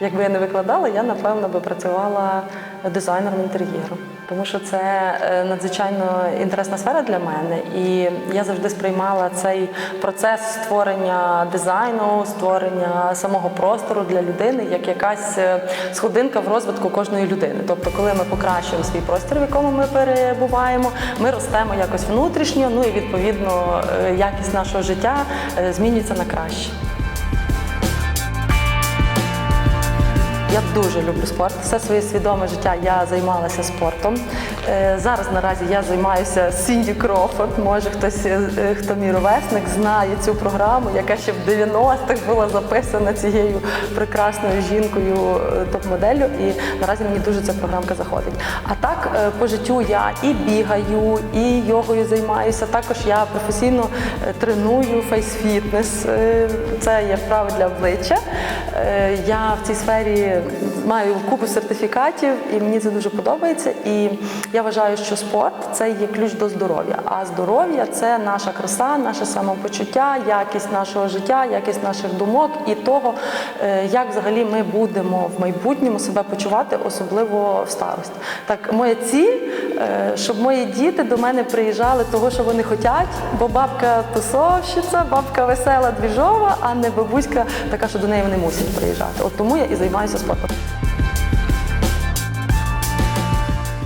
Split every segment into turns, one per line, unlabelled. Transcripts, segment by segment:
Якби я не викладала, я напевно би працювала дизайнером інтер'єру, тому що це е, надзвичайно інтересна сфера для мене, і я завжди сприймала цей процес створення дизайну, створення самого простору для людини як якась е, сходинка в розвитку кожної людини. Тобто, коли ми покращуємо свій простір, в якому ми перебуваємо, ми ростемо якось внутрішньо, ну і відповідно е, якість нашого життя змінюється на краще. Дуже люблю спорт. Все своє свідоме життя я займалася спортом. Е, Зараз наразі я займаюся Сінді Крофорд. Може хтось, е, хто мій ровесник, знає цю програму, яка ще в 90-х була записана цією прекрасною жінкою е, топ-моделлю. І наразі мені дуже ця програмка заходить. А так по життю я і бігаю, і йогою займаюся. Також я професійно треную фейс-фітнес. Це є вправи для обличчя. Я в цій сфері маю купу сертифікатів, і мені це дуже подобається. І я вважаю, що спорт це є ключ до здоров'я. А здоров'я це наша краса, наше самопочуття, якість нашого життя, якість наших думок і того, е, як взагалі ми будемо в майбутньому себе почувати, особливо в старості. Так, моя ціль, е, щоб мої діти до мене приїжджали того, що вони хочуть, бо бабка тусовщиця, бабка весела, двіжова, а не бабуська така, що до неї вони мусять приїжджати. От тому я і займаюся спортом.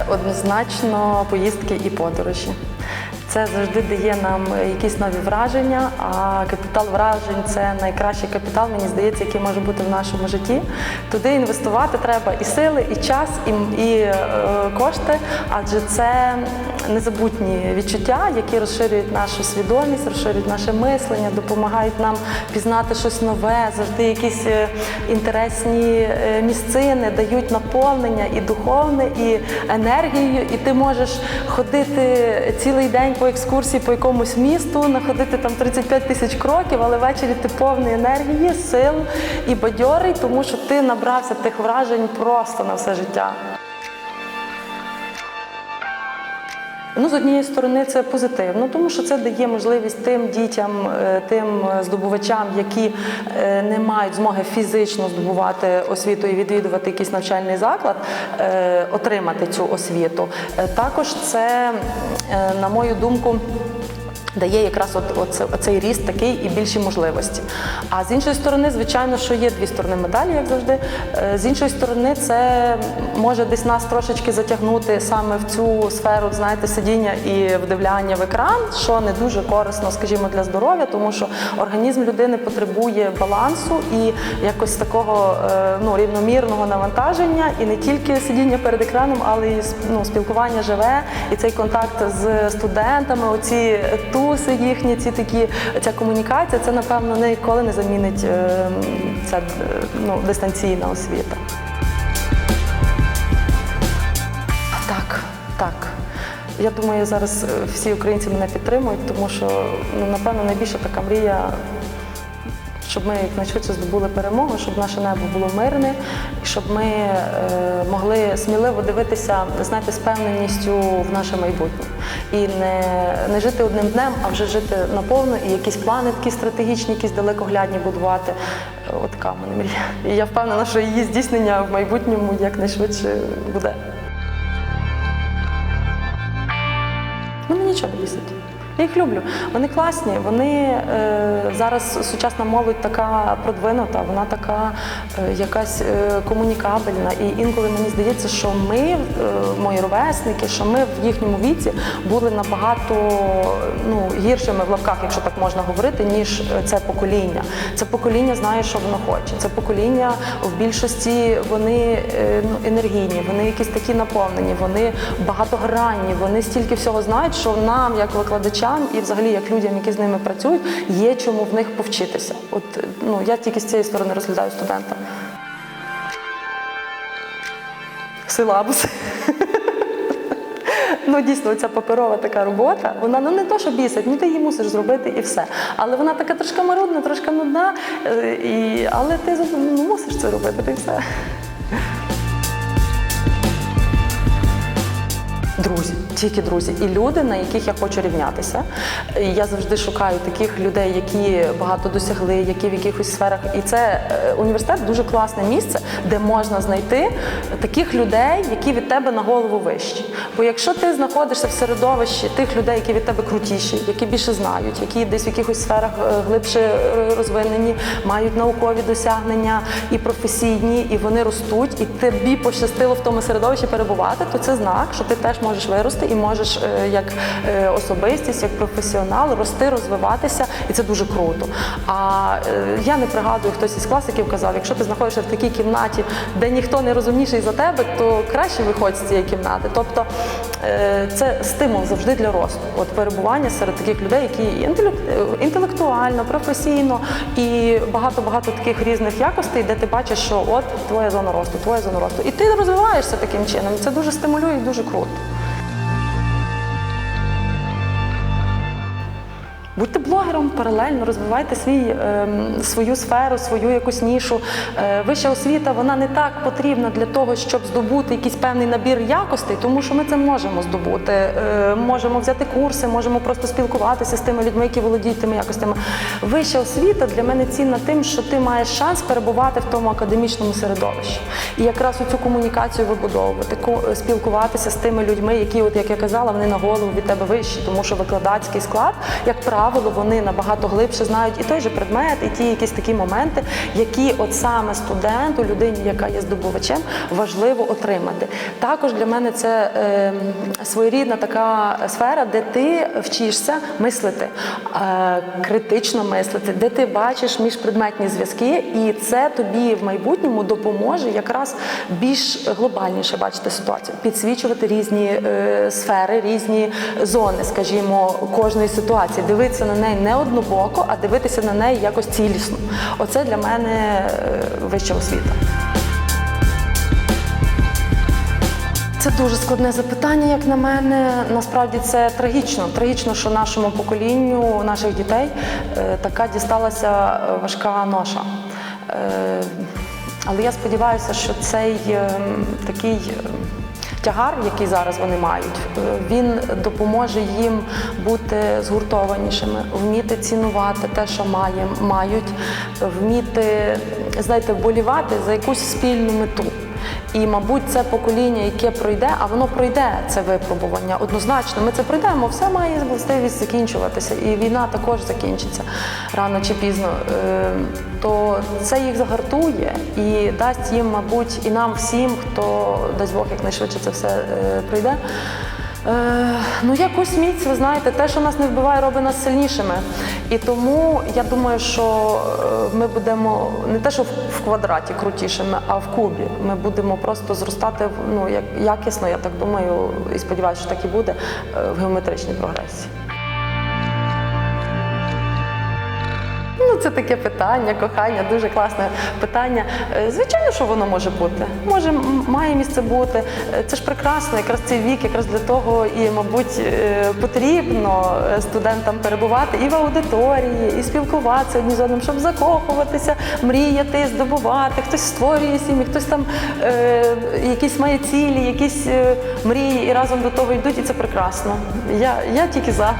Однозначно поїздки і подорожі. Це завжди дає нам якісь нові враження, а капітал вражень це найкращий капітал, мені здається, який може бути в нашому житті. Туди інвестувати треба і сили, і час, і, і е, кошти, адже це незабутні відчуття, які розширюють нашу свідомість, розширюють наше мислення, допомагають нам пізнати щось нове, завжди якісь е, інтересні е, місцини, дають наповнення і духовне, і енергію, і ти можеш ходити цілий день по екскурсії по якомусь місту, находити там 35 тисяч кроків, але ввечері ти повний енергії, сил і бадьорий, тому що ти набрався тих вражень просто на все життя. Ну, з однієї сторони, це позитивно, тому що це дає можливість тим дітям, е, тим здобувачам, які е, не мають змоги фізично здобувати освіту і відвідувати якийсь навчальний заклад, е, отримати цю освіту. Також це, на мою думку, дає якраз от, оце- оцей ріст такий і більші можливості. А з іншої сторони, звичайно, що є дві сторони медалі, як завжди. Е, З іншої сторони, це може десь нас трошечки затягнути саме в цю сферу, знаєте, сидіння і вдивляння в екран, що не дуже корисно, скажімо, для здоров'я, тому що організм людини потребує балансу і якось такого е, ну, рівномірного навантаження, і не тільки сидіння перед екраном, але й ну, спілкування живе, і цей контакт з студентами, оці туси їхні, ці такі ця комунікація, це напевно ніколи не замінить е, ця е, ну, дистанційна освіта. Так, так. Я думаю, зараз е, всі українці мене підтримують, тому що ну, напевно найбільша така мрія, щоб ми якнайшвидше здобули перемогу, щоб наше небо було мирне, і щоб ми е, могли сміливо дивитися, знаєте, з певненістю в наше майбутнє. І не, не жити одним днем, а вже жити наповно і якісь плани такі стратегічні, якісь далекоглядні будувати. От така мене мрія. І я впевнена, що її здійснення в майбутньому якнайшвидше буде. Мене нічого не бісить. Я їх люблю. Вони класні. Вони е, зараз сучасна молодь така продвинута, вона така е, якась е, комунікабельна. І інколи мені здається, що ми, мої ровесники, що ми в їхньому віці були набагато ну, гіршими в лапках, якщо так можна говорити, ніж це покоління. Це покоління знає, що воно хоче. Це покоління в більшості вони ну, енергійні, вони якісь такі наповнені, вони багатогранні, вони стільки всього знають, що нам, як викладачам, і взагалі як людям, які з ними працюють, є чому в них повчитися. От ну я тільки з цієї сторони розглядаю студента. Силабус. Ну, дійсно, ця паперова така робота, вона ну не то, що бісить, ну ти її мусиш зробити і все. Але вона така трошки марудна, трошки нудна, е, і, але ти ну, мусиш це робити, і все. Друзі, тільки друзі, і люди, на яких я хочу рівнятися. Я завжди шукаю таких людей, які багато досягли, які в якихось сферах. І це е, університет дуже класне місце, де можна знайти таких людей, які від тебе на голову вищі. Бо якщо ти знаходишся в середовищі тих людей, які від тебе крутіші, які більше знають, які десь в якихось сферах е, глибше е, розвинені, мають наукові досягнення і професійні, і вони ростуть, і тобі пощастило в тому середовищі перебувати, то це знак, що ти теж можеш вирости і можеш е, як е, особистість, як професіонал рости, розвиватися, і це дуже круто. А е, я не пригадую, хтось із класиків казав, якщо ти знаходишся в такій кімнаті, де ніхто не розумніший за тебе, то краще виходь з цієї кімнати. Тобто це стимул завжди для росту. От перебування серед таких людей, які інтелектуально, професійно і багато багато таких різних якостей, де ти бачиш, що от твоя зона росту, твоя зона росту. І ти розвиваєшся таким чином. Це дуже стимулює і дуже круто. Будьте блогером, паралельно розвивайте свій, ем, свою сферу, свою якусь нішу. Е, вища освіта вона не так потрібна для того, щоб здобути якийсь певний набір якостей, тому що ми це можемо здобути. Е, можемо взяти курси, можемо просто спілкуватися з тими людьми, які володіють тими якостями. Вища освіта для мене цінна тим, що ти маєш шанс перебувати в тому академічному середовищі. І якраз цю комунікацію вибудовувати, спілкуватися з тими людьми, які, от як я казала, вони на голову від тебе вищі, тому що викладацький склад, як правило, вони набагато глибше знають і той же предмет, і ті якісь такі моменти, які от саме студенту, людині, яка є здобувачем, важливо отримати. Також для мене це е, своєрідна така сфера, де ти вчишся мислити, е, критично мислити, де ти бачиш міжпредметні зв'язки, і це тобі в майбутньому допоможе якраз більш глобальніше бачити ситуацію, підсвічувати різні е, сфери, різні зони, скажімо, кожної ситуації, дивитися на неї не однобоко, а дивитися на неї якось цілісно. Оце для мене е, вища освіта. Це дуже складне запитання, як на мене. Насправді це трагічно. Трагічно, що нашому поколінню наших дітей е, така дісталася е, важка ноша. Але я сподіваюся, що цей е, такий. Тягар, який зараз вони мають, е, він допоможе їм бути згуртованішими, вміти цінувати те, що має, мають, вміти, знаєте, болівати за якусь спільну мету. І, мабуть, це покоління, яке пройде, а воно пройде це випробування однозначно. Ми це пройдемо, все має властивість закінчуватися, і війна також закінчиться рано чи пізно. Е, То це їх загартує і дасть їм, мабуть, і нам всім, хто дасть Бог якнайшвидше це все е, пройде. Е, ну, якусь міць, ви знаєте, те, що нас не вбиває, робить нас сильнішими. І тому я думаю, що е, ми будемо не те, що в квадраті крутішими, а в кубі. Ми будемо просто зростати ну, як, якісно, я так думаю, і сподіваюся, що так і буде е, в геометричній прогресії. Ну, це таке питання, кохання, дуже класне питання. Е, Звичайно, що воно може бути. Може, має місце бути. Е, Це ж прекрасно, якраз цей вік, якраз для того і, мабуть, е, потрібно студентам перебувати і в аудиторії, і спілкуватися одні з одним, щоб закохуватися, мріяти, здобувати. Хтось створює сім'ї, хтось там е, якісь має цілі, якісь мрії і разом до того йдуть, і це прекрасно. Я, я тільки за.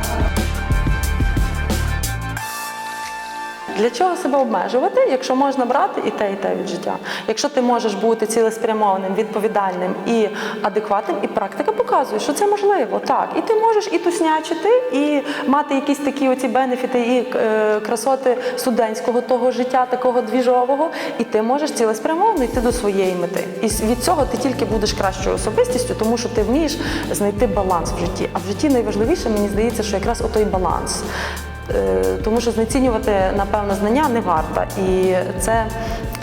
Для чого себе обмежувати, якщо можна брати і те, і те від життя? Якщо ти можеш бути цілеспрямованим, відповідальним і адекватним, і практика показує, що це можливо. Так, і ти можеш і туснячити, і мати якісь такі оці бенефіти і е, красоти студентського того життя, такого двіжового, і ти можеш цілеспрямовано йти до своєї мети. І від цього ти тільки будеш кращою особистістю, тому що ти вмієш знайти баланс в житті. А в житті найважливіше, мені здається, що якраз отой баланс. Е, Тому що знецінювати, напевно, знання не варто. І це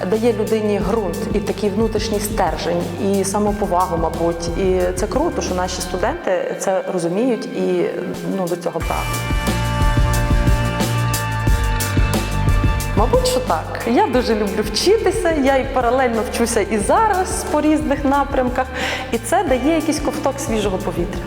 дає людині ґрунт і такий внутрішній стержень, і самоповагу, мабуть. І це круто, що наші студенти це розуміють і ну, до цього прагнуть. Мабуть, що так. Я дуже люблю вчитися, я і паралельно вчуся і зараз по різних напрямках. І це дає якийсь ковток свіжого повітря.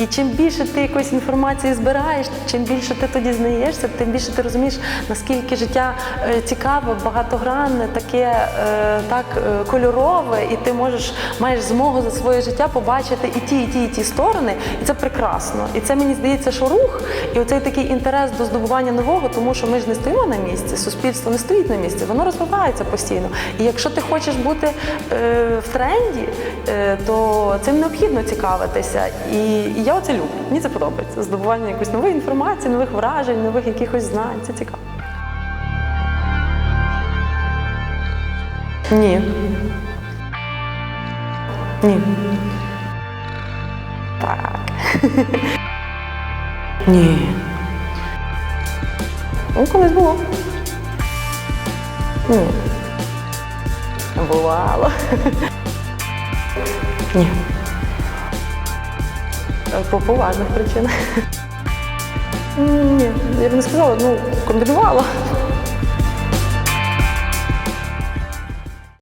І чим більше ти якоїсь інформації збираєш, чим більше ти тоді знаєшся, тим більше ти розумієш, наскільки життя е, цікаве, багатогранне, таке е, так е, кольорове, і ти можеш маєш змогу за своє життя побачити і ті, і ті, і ті сторони, і це прекрасно. І це мені здається, що рух, і оцей такий інтерес до здобування нового, тому що ми ж не стоїмо на місці, суспільство не стоїть на місці, воно розвивається постійно. І якщо ти хочеш бути в тренді, то цим необхідно цікавитися. І, і я оце люблю. Мені це подобається. Здобування якоїсь нової інформації, нових вражень, нових якихось знань. Це цікаво. Ні. Ні. Так. Ні. Ну, колись було. Ні. Бувало. Ні. Е, По поважних причинах. Ні, я б не сказала, ну, комбінувала.